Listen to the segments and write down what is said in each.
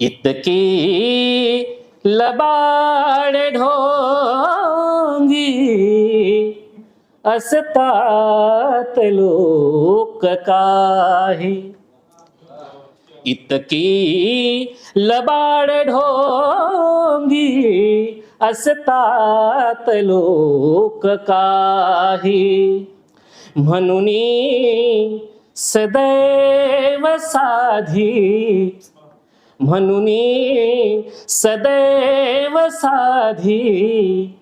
इतकी लबाड ढोंगी असतात लोक काही. इतकी लबाड ढोंगी असतात लोक काही. म्हणून सदैव साधी म्हणून सदैव साधी.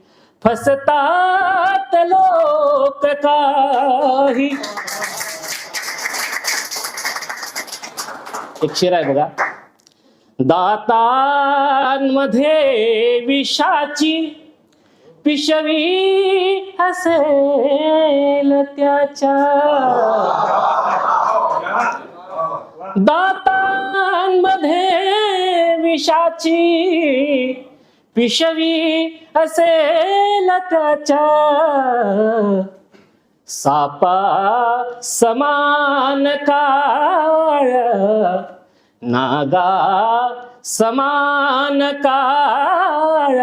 फसतात लोक काही. एक शेर आहे बघा. दातांमध्ये विषाची पिशवी असेल त्याच्या. दातांमध्ये विषाची पिशवी असेल त्याच्या. सापा समान काळ नागा समान काळ.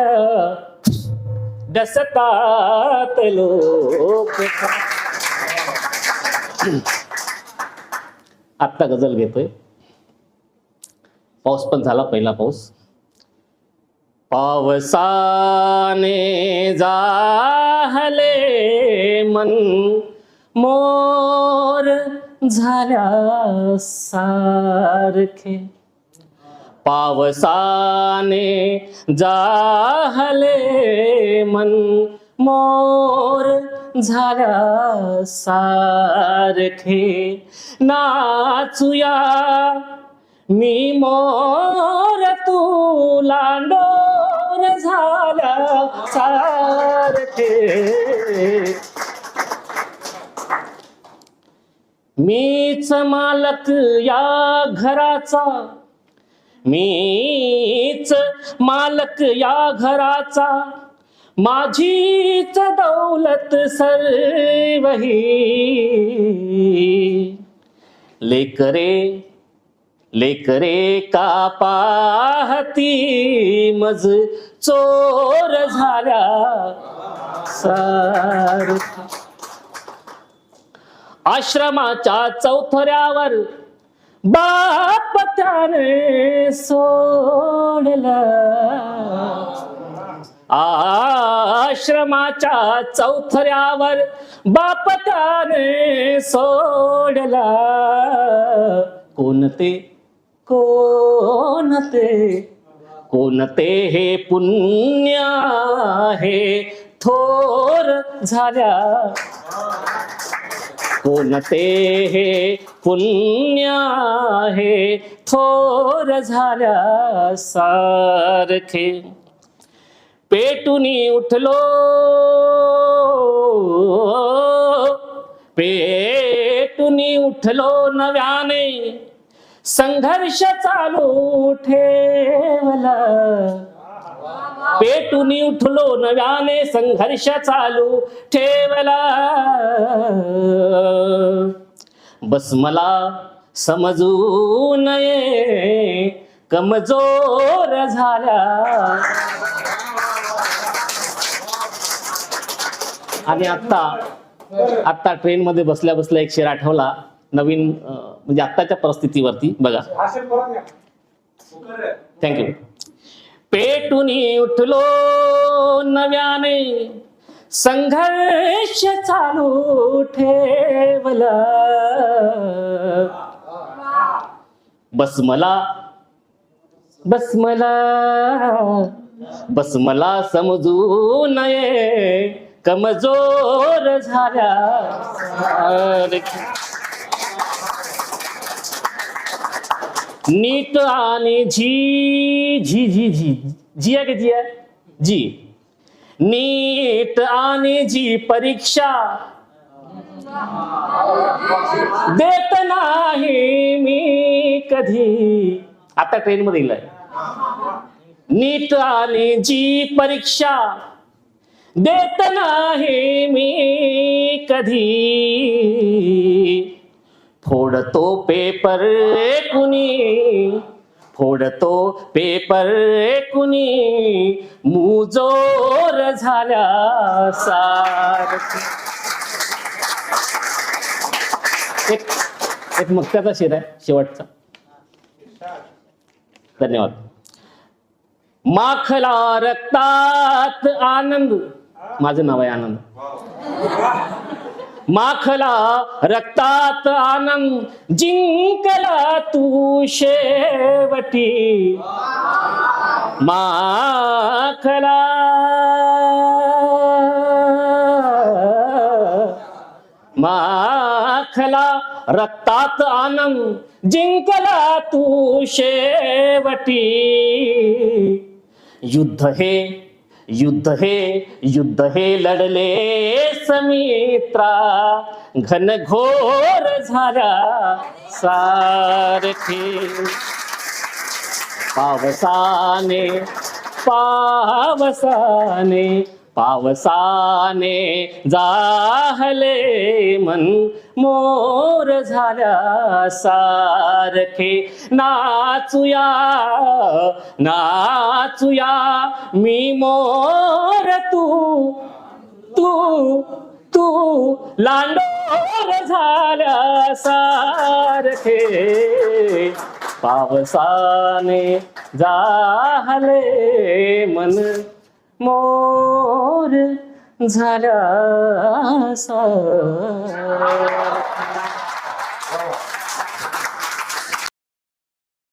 डसतात लोक. आत्ता गजल घेतोय. पाऊस पण झाला पहिला पाऊस. पावसाने जाहले मन मोर झाल्या सारखे पावसाने जाहले मन मोर झाल्या सारखे नाचूया मी मोर तुला लांडोर झाला. सारखे. मीच मालक या घराचा. मीच मालक या घराचा. माझीच दौलत सर्वही. लेकरे लेकरे का पाहती? मज चोर झाल्या. सार. आश्रमाच्या चौथऱ्यावर बाप त्याने सोडला. आश्रमाच्या चौथऱ्यावर बाप त्याने सोडला. कोणते? कोणते? कोणते हे पुण्य आहे? थोर झाल्या. कोणते हे पुण्य आहे? थोर झाल्या सारखे. पेटुनी उठलो. पेटुनी उठलो नव्याने. संघर्ष चालू ठेवला. पेटून उठलो नव्याने संघर्ष चालू ठेवला. बस मला समजू नये कमजोर झाल्या. आणि आत्ता आत्ता ट्रेन मध्ये बसल्या बसल्या एक शेर आठवला. नवीन म्हणजे आत्ताच्या परिस्थितीवरती बघा. थँक्यू पेटुनी उठलो नव्याने संघर्ष चालू ठेवला. बस मला बस मला बस मला समजू नये कमजोर झाल्या. नीट आणि झी झी झी झी. जी आहे का जी आहे? जी नीट आणि जी परीक्षा. देत नाही मी कधी. आता ट्रेन मध्ये गेलाय नीट आणि जी परीक्षा. देत नाही मी कधी. फोडतो पेपर कुणी फोडतो पेपर कुणी मुजोर झाल्या सार. एक एक मक्त्याचा शेर आहे शेवटचा. धन्यवाद. माखला रक्तात आनंद. माझं नाव आहे आनंद. माखला रक्तात आनंद जिंकला तू शेवटी. माखला. माखला रक्तात आनंद जिंकला तू शेवटी. युद्ध हे युद्ध हे युद्ध हे लढले समित्रा. घनघोर झाला सारखे पावसाने पावसाने पावसाने जाहले मन मोर झाल्या सारखे. नाचूया नाचूया मी मोर तू तू तू लांडोर झाल्या सारखे. पावसाने जाहले मन मोर झाल्या सारखे